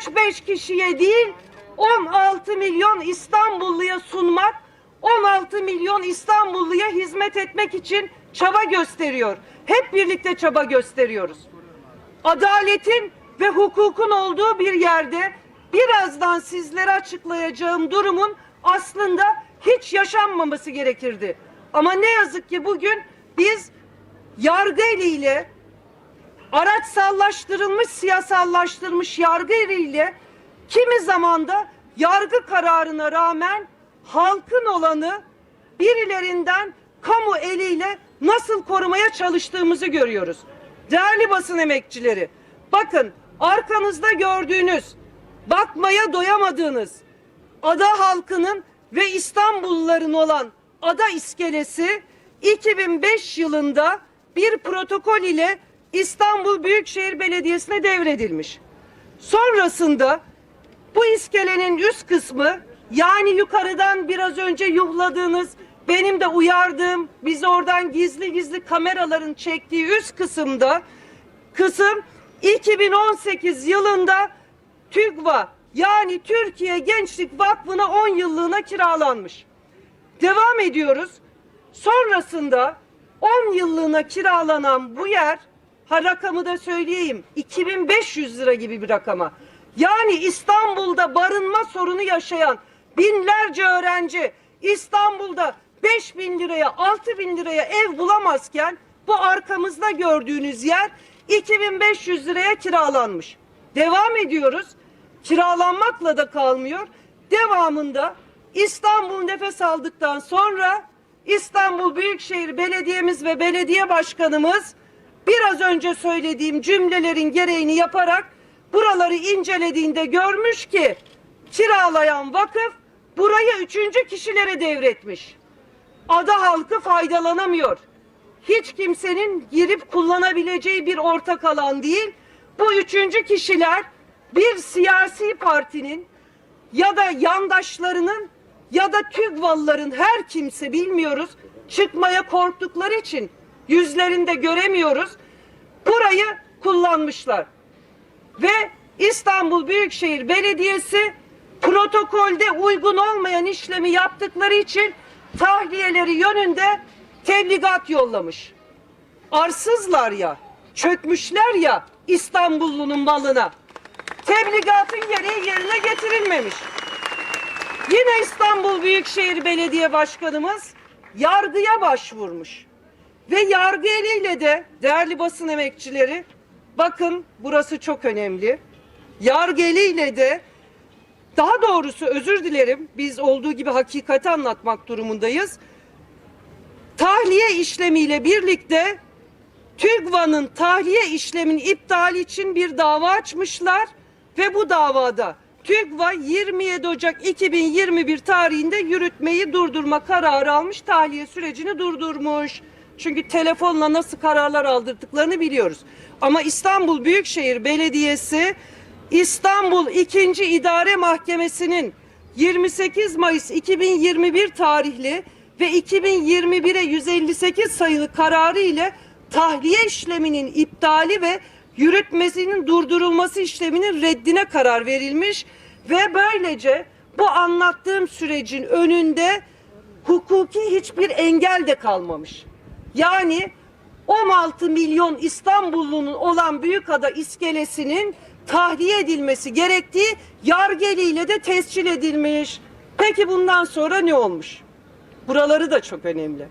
3-5 kişiye değil 16 milyon İstanbulluya sunmak, 16 milyon İstanbulluya hizmet etmek için çaba gösteriyor. Hep birlikte çaba gösteriyoruz. Adaletin ve hukukun olduğu bir yerde birazdan sizlere açıklayacağım durumun aslında hiç yaşanmaması gerekirdi. Ama ne yazık ki bugün biz yargı eliyle araçsallaştırılmış, siyasallaştırılmış yargı eliyle kimi zamanda yargı kararına rağmen halkın olanı birilerinden kamu eliyle nasıl korumaya çalıştığımızı görüyoruz. Değerli basın emekçileri, bakın arkanızda gördüğünüz, bakmaya doyamadığınız ada halkının ve İstanbulluların olan ada iskelesi 2005 yılında bir protokol ile İstanbul Büyükşehir Belediyesi'ne devredilmiş. Sonrasında bu iskelenin üst kısmı yani yukarıdan biraz önce yuhladığınız benim de uyardığım bizi oradan gizli gizli kameraların çektiği üst kısımda kısım 2018 yılında TÜGVA yani Türkiye Gençlik Vakfı'na 10 yıllığına kiralanmış. Devam ediyoruz. Sonrasında 10 yıllığına kiralanan bu yer ha rakamı da söyleyeyim 2500 lira gibi bir rakama. Yani İstanbul'da barınma sorunu yaşayan binlerce öğrenci İstanbul'da 5000 liraya 6000 liraya ev bulamazken bu arkamızda gördüğünüz yer 2500 liraya kiralanmış. Devam ediyoruz. Kiralanmakla da kalmıyor. Devamında İstanbul nefes aldıktan sonra İstanbul Büyükşehir Belediyemiz ve belediye başkanımız biraz önce söylediğim cümlelerin gereğini yaparak buraları incelediğinde görmüş ki kiralayan vakıf burayı üçüncü kişilere devretmiş. Ada halkı faydalanamıyor. Hiç kimsenin girip kullanabileceği bir ortak alan değil. Bu üçüncü kişiler bir siyasi partinin ya da yandaşlarının ya da TÜGVA'lıların her kimse bilmiyoruz çıkmaya korktukları için yüzlerinde göremiyoruz. Burayı kullanmışlar. Ve İstanbul Büyükşehir Belediyesi protokolde uygun olmayan işlemi yaptıkları için tahliyeleri yönünde tebligat yollamış. Arsızlar ya, çökmüşler ya İstanbullunun malına. Tebligatın gereği yerine getirilmemiş. Yine İstanbul Büyükşehir Belediye Başkanımız yargıya başvurmuş. Ve yargı eliyle de değerli basın emekçileri bakın burası çok önemli. Yargı eliyle de daha doğrusu özür dilerim biz olduğu gibi hakikati anlatmak durumundayız. Tahliye işlemiyle birlikte TÜGVA'nın tahliye işleminin iptali için bir dava açmışlar ve bu davada TÜGVA 27 Ocak 2021 tarihinde yürütmeyi durdurma kararı almış, tahliye sürecini durdurmuş. Çünkü telefonla nasıl kararlar aldırdıklarını biliyoruz. Ama İstanbul Büyükşehir Belediyesi İstanbul 2. İdare Mahkemesi'nin 28 Mayıs 2021 tarihli ve 2021'e 158 sayılı kararı ile tahliye işleminin iptali ve yürütmesinin durdurulması işleminin reddine karar verilmiş ve böylece bu anlattığım sürecin önünde hukuki hiçbir engel de kalmamış. Yani 16 milyon İstanbullunun olan Büyükada iskelesinin tahliye edilmesi gerektiği yargı eliyle de tescil edilmiş. Peki bundan sonra ne olmuş? Buraları da çok önemli.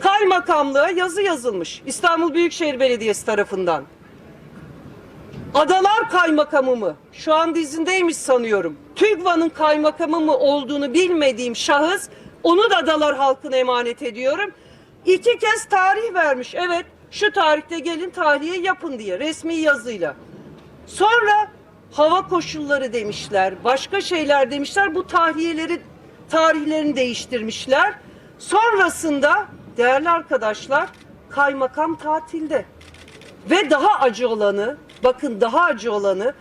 Kaymakamlığa yazı yazılmış İstanbul Büyükşehir Belediyesi tarafından. Adalar Kaymakamı mı? Şu an dizindeymiş sanıyorum. TÜGVA'nın kaymakamı mı olduğunu bilmediğim şahıs onu da adalar halkına emanet ediyorum. İki kez tarih vermiş. Evet şu tarihte gelin tahliye yapın diye resmi yazıyla. Sonra hava koşulları demişler, başka şeyler demişler. Bu tahliyeleri tarihlerini değiştirmişler. Sonrasında değerli arkadaşlar kaymakam tatilde. Ve daha acı olanı, bakın daha acı olanı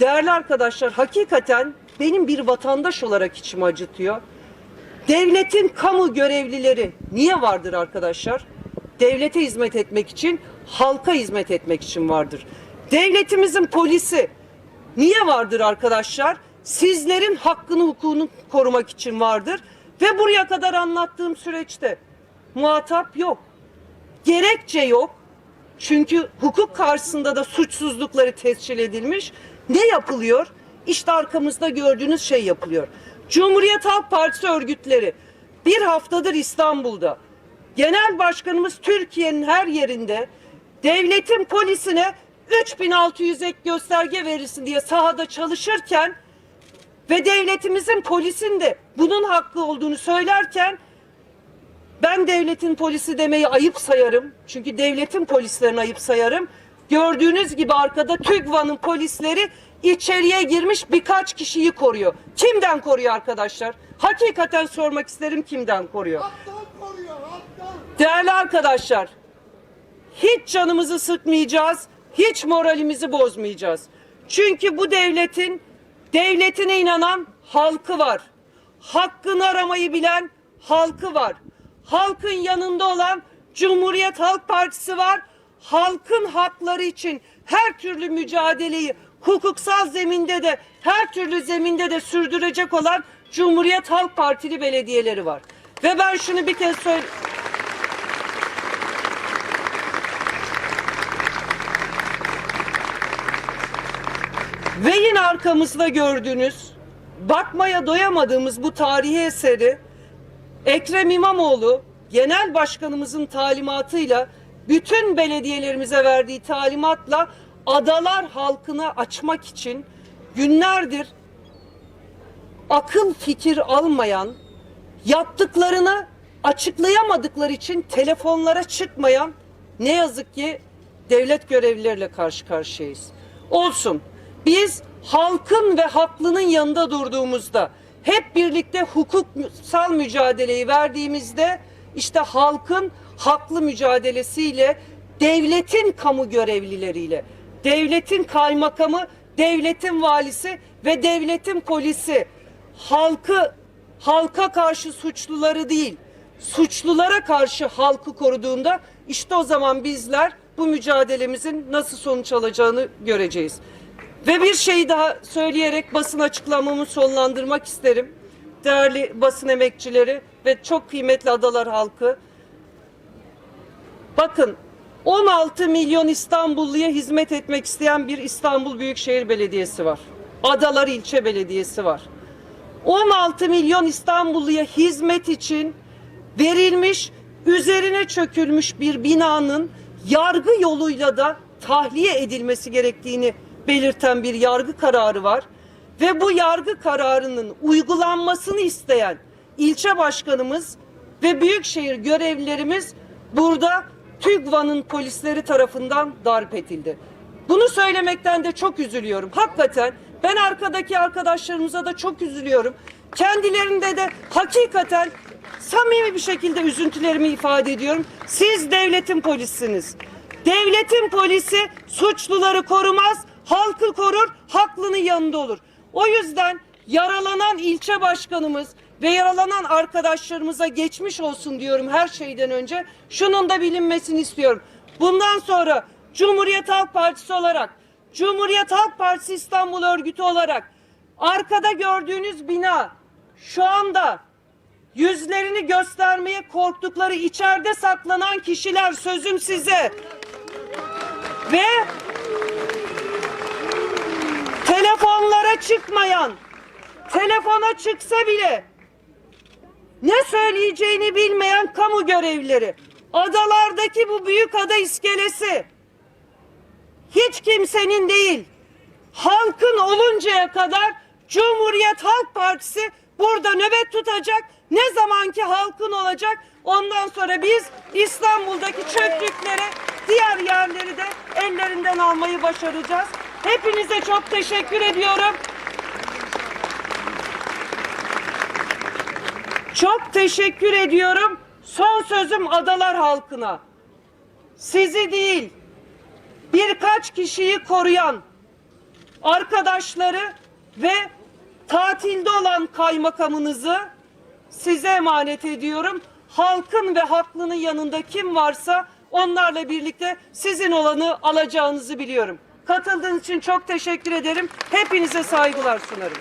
değerli arkadaşlar hakikaten benim bir vatandaş olarak içimi acıtıyor. Devletin kamu görevlileri niye vardır arkadaşlar? Devlete hizmet etmek için, halka hizmet etmek için vardır. Devletimizin polisi Niye vardır arkadaşlar? Sizlerin hakkını hukukunu korumak için vardır. Ve buraya kadar anlattığım süreçte muhatap yok. Gerekçe yok. Çünkü hukuk karşısında da suçsuzlukları tescil edilmiş. Ne yapılıyor? İşte arkamızda gördüğünüz şey yapılıyor. Cumhuriyet Halk Partisi örgütleri bir haftadır İstanbul'da. Genel Başkanımız Türkiye'nin her yerinde devletin polisine 3600 ek gösterge verilsin diye sahada çalışırken ve devletimizin polisin de bunun hakkı olduğunu söylerken ben devletin polisi demeyi ayıp sayarım. Çünkü devletin polislerini ayıp sayarım. Gördüğünüz gibi arkada TÜGVA'nın polisleri içeriye girmiş birkaç kişiyi koruyor. Kimden koruyor arkadaşlar? Hakikaten sormak isterim kimden koruyor? Hattan koruyor. Değerli arkadaşlar, hiç canımızı sıkmayacağız, hiç moralimizi bozmayacağız. Çünkü bu devletin, devletine inanan halkı var. Hakkını aramayı bilen halkı var. Halkın yanında olan Cumhuriyet Halk Partisi var. Halkın hakları için her türlü mücadeleyi hukuksal zeminde de her türlü zeminde de sürdürecek olan Cumhuriyet Halk Partili belediyeleri var. Ve ben şunu bir kez söyle Ve yine arkamızda gördüğünüz, bakmaya doyamadığımız bu tarihi eseri Ekrem İmamoğlu genel başkanımızın talimatıyla bütün belediyelerimize verdiği talimatla adalar halkına açmak için günlerdir akıl fikir almayan, yaptıklarını açıklayamadıkları için telefonlara çıkmayan ne yazık ki devlet görevlileriyle karşı karşıyayız. Olsun. Biz halkın ve haklının yanında durduğumuzda hep birlikte hukuksal mücadeleyi verdiğimizde işte halkın haklı mücadelesiyle devletin kamu görevlileriyle devletin kaymakamı, devletin valisi ve devletin polisi halkı halka karşı suçluları değil, suçlulara karşı halkı koruduğunda işte o zaman bizler bu mücadelemizin nasıl sonuç alacağını göreceğiz. Ve bir şey daha söyleyerek basın açıklamamı sonlandırmak isterim. Değerli basın emekçileri ve çok kıymetli adalar halkı. Bakın 16 milyon İstanbulluya hizmet etmek isteyen bir İstanbul Büyükşehir Belediyesi var. Adalar İlçe Belediyesi var. 16 milyon İstanbulluya hizmet için verilmiş, üzerine çökülmüş bir binanın yargı yoluyla da tahliye edilmesi gerektiğini belirten bir yargı kararı var. Ve bu yargı kararının uygulanmasını isteyen ilçe başkanımız ve büyükşehir görevlilerimiz burada TÜGVA'nın polisleri tarafından darp edildi. Bunu söylemekten de çok üzülüyorum. Hakikaten ben arkadaki arkadaşlarımıza da çok üzülüyorum. Kendilerinde de hakikaten samimi bir şekilde üzüntülerimi ifade ediyorum. Siz devletin polisiniz. Devletin polisi suçluları korumaz, halkı korur, haklının yanında olur. O yüzden yaralanan ilçe başkanımız ve yaralanan arkadaşlarımıza geçmiş olsun diyorum her şeyden önce. Şunun da bilinmesini istiyorum. Bundan sonra Cumhuriyet Halk Partisi olarak, Cumhuriyet Halk Partisi İstanbul Örgütü olarak arkada gördüğünüz bina şu anda yüzlerini göstermeye korktukları içeride saklanan kişiler sözüm size. Ve telefonlara çıkmayan, telefona çıksa bile ne söyleyeceğini bilmeyen kamu görevlileri, adalardaki bu büyük ada iskelesi hiç kimsenin değil, halkın oluncaya kadar Cumhuriyet Halk Partisi burada nöbet tutacak. Ne zamanki halkın olacak ondan sonra biz İstanbul'daki çöplükleri diğer yerleri de ellerinden almayı başaracağız. Hepinize çok teşekkür ediyorum. Çok teşekkür ediyorum. Son sözüm adalar halkına. Sizi değil, birkaç kişiyi koruyan arkadaşları ve tatilde olan kaymakamınızı size emanet ediyorum. Halkın ve haklının yanında kim varsa onlarla birlikte sizin olanı alacağınızı biliyorum. Katıldığınız için çok teşekkür ederim. Hepinize saygılar sunarım.